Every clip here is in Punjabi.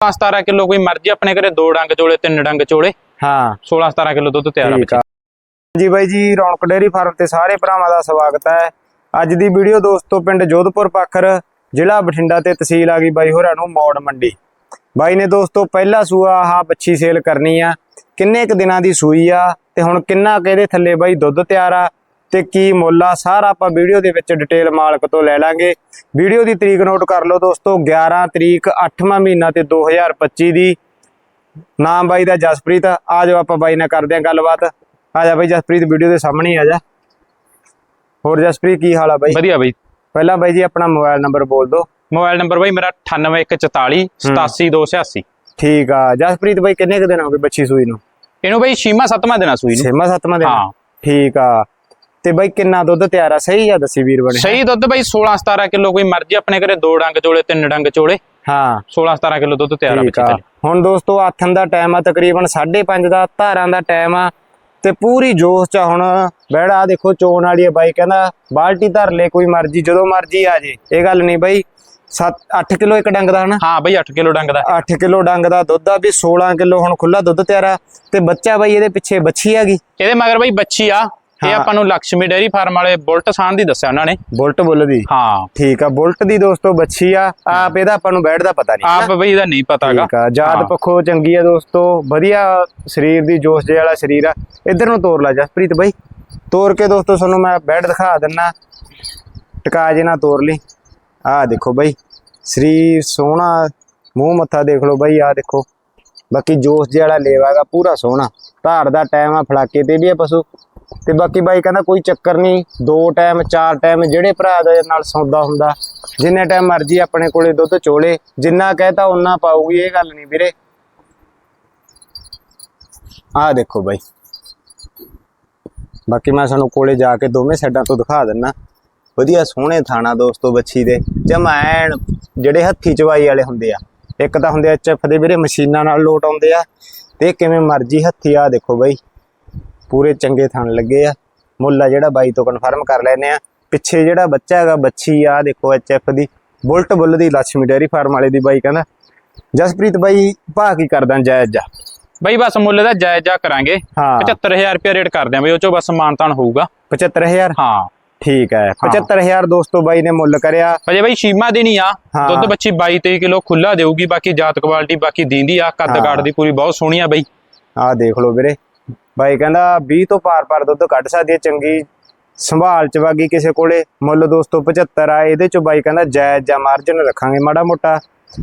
17 ਕਿਲੋ ਕੋਈ ਮਰਜ਼ੀ ਆਪਣੇ ਘਰੇ ਦੋ ਡੰਗ ਚੋਲੇ ਤਿੰਨ ਡੰਗ ਚੋਲੇ। ਹਾਂ। 16 17 ਕਿਲੋ ਦੁੱਧ ਤਿਆਰ ਆ ਆ। ਜੀ ਬਾਈ ਜੀ ਰੌਣਕ ਡੇਅਰੀ ਫਾਰਮ ਤੇ ਸਾਰੇ ਭਰਾਵਾਂ ਦਾ ਸਵਾਗਤ ਹੈ। ਅੱਜ ਦੀ ਵੀਡੀਓ ਦੋਸਤੋ ਪਿੰਡ ਜੋਧਪੁਰ ਪਾਖਰ ਜ਼ਿਲ੍ਹਾ ਬਠਿੰਡਾ ਤੇ ਤਹਿਸੀਲ ਆ ਗਈ ਬਾਈ ਹੋਰਾਂ ਨੂੰ ਮੌੜ ਮੰਡੀ। ਬਾਈ ਨੇ ਦੋਸਤੋ ਪਹਿਲਾ ਸੂਆ ਆਹ ਬੱਚੀ ਸੇਲ ਕਰਨੀ ਆ। ਕਿੰਨੇ ਕ ਦਿਨਾਂ ਦੀ ਸੂਈ ਆ ਤੇ ਹੁਣ ਕਿੰਨਾ ਕੁ ਇਹਦੇ ਥੱਲੇ ਬਾਈ ਦੁੱਧ ਤਿਆਰ ਆ? ਤੇ ਕੀ ਮੁੱਲ ਆ ਸਾਰਾ ਆਪਾਂ ਵੀਡੀਓ ਦੇ ਵਿੱਚ ਡਿਟੇਲ ਮਾਲਕ ਤੋਂ ਲੈ ਲਾਂਗੇ। ਵੀਡੀਓ ਦੀ ਤਰੀਕ ਨੋਟ ਕਰ ਲਓ ਦੋਸਤੋ 11 ਤਰੀਕ 8ਵਾਂ ਮਹੀਨਾ ਤੇ 2025 ਦੀ। ਨਾਮ ਬਾਈ ਦਾ ਜਸਪ੍ਰੀਤ ਆ ਜਾਓ ਆਪਾਂ ਬਾਈ ਨਾਲ ਕਰਦੇ ਆਂ ਗੱਲਬਾਤ। ਆ ਜਾ ਬਾਈ ਜਸਪ੍ਰੀਤ ਵੀਡੀਓ ਦੇ ਸਾਹਮਣੇ ਆ ਜਾ। ਹੋਰ ਜਸਪ੍ਰੀਤ ਕੀ ਹਾਲ ਆ ਬਾਈ? ਵਧੀਆ ਬਈ। ਪਹਿਲਾਂ ਬਾਈ ਜੀ ਆਪਣਾ ਮੋਬਾਈਲ ਨੰਬਰ ਬੋਲ ਦਿਓ। ਮੋਬਾਈਲ ਨੰਬਰ ਬਈ ਮੇਰਾ 98144 87286 ਠੀਕ ਆ ਜਸਪ੍ਰੀਤ ਬਾਈ ਕਿੰਨੇ ਕੁ ਦਿਨ ਹੋ ਗਏ ਬੱਚੀ ਸੂਈ ਨੂੰ? ਇਹਨੂੰ ਬਈ ਛੇਵਾਂ ਸੱਤਵਾਂ ਦੇਣਾ ਸੂਈ ਨੂੰ। ਛੇਵਾਂ ਸੱਤਵਾਂ ਦਿਨ ਹਾਂ। ਠੀਕ ਆ। ਤੇ ਬਾਈ ਕਿੰਨਾ ਦੁੱਧ ਤਿਆਰ ਆ? ਸਹੀ ਆ ਦੱਸੀ ਵੀਰ ਬਣੇ। ਸਹੀ ਦੁੱਧ ਬਈ 16 17 ਕਿਲੋ ਕੋਈ ਮਰਜ਼ੀ ਆਪਣੇ ਘਰੇ ਦੋ ਡੰਗ ਚੋਲੇ ਤਿੰਨ ਡੰਗ ਚੋਲੇ। ਹਾਂ। 16 17 ਕਿਲੋ ਦੁੱਧ ਤਿਆਰ ਆ ਬੱਚੇ ਆ। ਹੁਣ ਦੋਸਤੋ ਆਥਨ ਦਾ ਟਾਈਮ ਆ ਤਕਰੀਬਨ 5:30 ਦਾ ਧਾਰਾਂ ਦਾ ਟਾਈਮ ਆ। ਤੇ ਪੂਰੀ ਜੋਸ਼ ਚ ਆ ਹੁਣ ਬੈੜਾ ਦੇਖੋ ਚੋਣ ਵਾਲੀ ਆ ਬਾਈ ਕਹਿੰਦਾ ਬਾਲਟੀ ਧਰ ਲੈ ਕੋਈ ਮਰਜ਼ੀ ਜਦੋਂ ਮਰਜ਼ੀ ਆ ਜੇ। ਇਹ ਗੱਲ ਨਹੀਂ ਬਾਈ 7 8 ਕਿਲੋ ਇੱਕ ਡੰਗ ਦਾ ਹਨਾ? ਹਾਂ ਬਈ 8 ਕਿਲੋ ਡੰਗ ਦਾ। 8 ਕਿਲੋ ਡੰਗ ਦਾ ਦੁੱਧ ਆ ਵੀ 16 ਕਿਲੋ ਹੁਣ ਖੁੱਲਾ ਦੁੱਧ ਤਿਆਰ ਆ। ਤੇ ਬੱਚਾ ਬਾਈ ਇਹਦੇ ਪਿੱਛੇ ਬੱਚੀ ਹੈਗੀ? ਇਹਦੇ ਮਗਰ ਬਈ ਬੱਚੀ ਆ। ਇਹ। ਆਪਾਂ ਨੂੰ ਲక్ష్ਮੀ ਡੇਅਰੀ ਫਾਰਮ ਵਾਲੇ ਬੁਲਟ ਸਾਨ ਦੀ ਦੱਸਿਆ ਉਹਨਾਂ ਨੇ। ਬੁਲਟ ਬੁੱਲ ਦੀ? ਹਾਂ। ਠੀਕ ਆ ਬੁਲਟ ਦੀ ਦੋਸਤੋ ਬੱਚੀ ਆ ਆਪ ਇਹਦਾ ਆਪਾਂ ਨੂੰ ਬੈਠ ਦਾ ਪਤਾ ਨਹੀਂ ਆਪ ਬਈ ਇਹਦਾ ਨਹੀਂ ਪਤਾਗਾ ਠੀਕ ਆ ਜਾਤ। ਪੱਖੋਂ ਚੰਗੀ ਆ ਦੋਸਤੋ ਵਧੀਆ ਸਰੀਰ ਦੀ ਜੋਸ਼ ਜੇ ਵਾਲਾ ਸਰੀਰ ਆ। ਇੱਧਰ ਨੂੰ ਤੋਰ ਲੈ ਜਸਪ੍ਰੀਤ ਬਾਈ। ਤੋਰ ਕੇ ਦੋਸਤੋ ਤੁਹਾਨੂੰ ਮੈਂ ਬੈੱਡ ਦਿਖਾ ਦਿੰਨਾ। ਟਕਾ ਜੇ ਨਾ ਤੋਰ ਲਈ। ਆਹ ਦੇਖੋ ਬਾਈ ਸਰੀਰ ਸੋਹਣਾ ਮੂੰਹ ਮੱਥਾ ਦੇਖ ਲਓ ਬਾਈ ਆਹ ਦੇਖੋ। ਬਾਕੀ ਜੋਸ਼ ਜੇ ਵਾਲਾ ਲੇਵਾਗਾ ਪੂਰਾ ਸੋਹਣਾ। ਧਾਰ ਦਾ ਟਾਈਮ ਆ ਫਲਾਕੇ ਤੇ ਵੀ ਆ ਪਸ਼ੂ। ਤੇ ਬਾਕੀ ਬਾਈ ਕਹਿੰਦਾ ਕੋਈ ਚੱਕਰ ਨਹੀਂ, ਦੋ ਟਾਈਮ ਚਾਰ ਟਾਈਮ ਜਿਹੜੇ ਭਰਾ ਦੇ ਨਾਲ ਸੌਦਾ ਹੁੰਦਾ, ਜਿੰਨੇ ਟਾਈਮ ਮਰਜ਼ੀ ਆਪਣੇ ਕੋਲੇ ਦੁੱਧ ਚੋਲੇ, ਜਿੰਨਾ ਕਹਤਾ ਉਹਨਾਂ ਪਾਉਗੀ ਇਹ ਗੱਲ ਨਹੀਂ ਵੀਰੇ। ਆਹ ਦੇਖੋ ਬਾਈ। ਬਾਕੀ ਮੈਂ ਸਾਨੂੰ ਕੋਲੇ ਜਾ ਕੇ ਦੋਵੇਂ ਸਾਈਡਾਂ ਤੋਂ ਦਿਖਾ ਦਿੰਨਾ। ਵਧੀਆ ਸੋਹਣੇ ਥਾਣਾ ਦੋਸਤੋ ਬੱਚੀ ਦੇ। ਜਮੈਣ ਜਿਹੜੇ ਹੱਥੀ ਚਵਾਈ ਵਾਲੇ ਹੁੰਦੇ ਆ। ਇੱਕ ਤਾਂ ਹੁੰਦੇ ਆ ਐਚਐਫ ਦੇ ਵੀਰੇ, ਮਸ਼ੀਨਾਂ ਨਾਲ ਲੋਟ ਆਉਂਦੇ ਆ। ਤੇ ਕਿਵੇਂ ਮਰਜ਼ੀ ਹੱਥੀ ਆ ਦੇਖੋ ਬਾਈ। ਪੂਰੇ ਚੰਗੇ ਥਣ ਲੱਗੇ ਆ। ਮੁੱਲ ਆ ਜਿਹੜਾ ਬਾਈ ਤੋਂ ਕਨਫਰਮ ਕਰ ਲੈਨੇ ਆ। ਪਿੱਛੇ ਜਿਹੜਾ ਬੱਚਾ ਹੈਗਾ ਬੱਚੀ ਆ ਦੇਖੋ ਐਚਐਫ ਦੀ। ਬੁਲਟ ਬੁੱਲ ਦੀ ਲక్ష్ਮੀ ਡੈਰੀ ਫਾਰਮ ਵਾਲੇ ਦੀ ਬਾਈ ਕਹਿੰਦਾ ਜਸਪ੍ਰੀਤ ਬਾਈ ਭਾ ਕੀ ਕਰਦਾ ਜਾਇਜ਼ ਜਾ ਬਈ ਬਸ ਮੁੱਲ ਦਾ ਜਾਇਜ਼ ਜਾ ਕਰਾਂਗੇ। ਹਾਂ। 75000 ਰੁਪਏ ਰੇਟ ਕਰਦੇ ਆਂ ਬਈ ਉਹ ਚੋਂ ਬਸ ਮਾਨਤਾਨ ਹੋਊਗਾ। 75000 ਹਾਂ। ਠੀਕ ਹੈ। 75000 ਦੋਸਤੋ ਬਾਈ ਨੇ ਮੁੱਲ ਕਰਿਆ। ਅਜੇ ਬਈ ਸ਼ੀਮਾ ਦੀ ਨਹੀਂ ਆ। ਦੁੱਧ ਬੱਚੀ 22 23 ਕਿਲੋ ਖੁੱਲਾ ਦੇਊਗੀ ਬਾਕੀ ਜਾਤ ਕੁਆਲਿਟੀ ਬਾਕੀ ਦੀਂਦੀ ਆ ਕੱਦ। ਕਾਠ ਦੀ ਪੂਰੀ ਬਹੁਤ ਸੋਹਣੀ ਆ ਬਈ। ਆਹ ਦੇਖ ਲਓ ਵੀਰੇ। ਬਾਈ ਕਹਿੰਦਾ 20 ਤੋਂ ਪਾਰ ਪਾਰ ਦੁੱਧ ਕੱਢ ਸਕਦੀ ਹੈ ਚੰਗੀ ਸੰਭਾਲ ਚ ਵਾਗੀ ਕਿਸੇ ਕੋਲੇ ਮੁੱਲ ਦੋਸਤੋ 75 ਆ ਇਹਦੇ ਚ ਬਾਈ ਕਹਿੰਦਾ ਜਾਇਜ਼ ਜਾਂ ਮਾਰਜਨ ਰੱਖਾਂਗੇ ਮਾੜਾ ਮੋਟਾ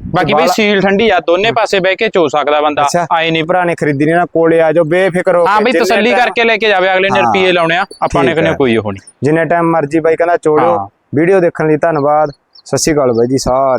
ਬਾਕੀ ਬਈ ਬਾਲਾ- ਸੀਲ ਠੰਡੀ ਆ ਦੋਨੇ ਪਾਸੇ ਬਹਿ ਕੇ ਚੋ ਸਕਦਾ ਬੰਦਾ ਆਏ ਨਹੀਂ ਭਰਾ ਨੇ ਖਰੀਦੀ ਨਹੀਂ ਨਾ ਕੋਲੇ ਆ ਜਾਓ ਬੇਫਿਕਰ ਹੋ ਹਾਂ ਕੇ ਬਈ ਜਿੰਨੇ ਤਸੱਲੀ ਕਰਕੇ ਲੈ ਕੇ ਜਾਵੇ ਅਗਲੇ ਨੇ ਹਾਂ। ਰੁਪਏ ਲਾਉਣੇ ਆ ਆਪਾਂ ਨੇ ਕਨੇ ਹੈ। ਕੋਈ ਉਹ ਨਹੀਂ ਜਿੰਨੇ ਟਾਈਮ ਮਰਜ਼ੀ ਬਾਈ ਕਹਿੰਦਾ ਚੋੜੋ ਹਾਂ। ਵੀਡੀਓ ਦੇਖਣ ਲਈ ਧੰਨਵਾਦ ਸਤਿ ਸ਼੍ਰੀ ਅਕਾਲ ਬਾਈ ਜੀ ਸਾਰਿਆਂ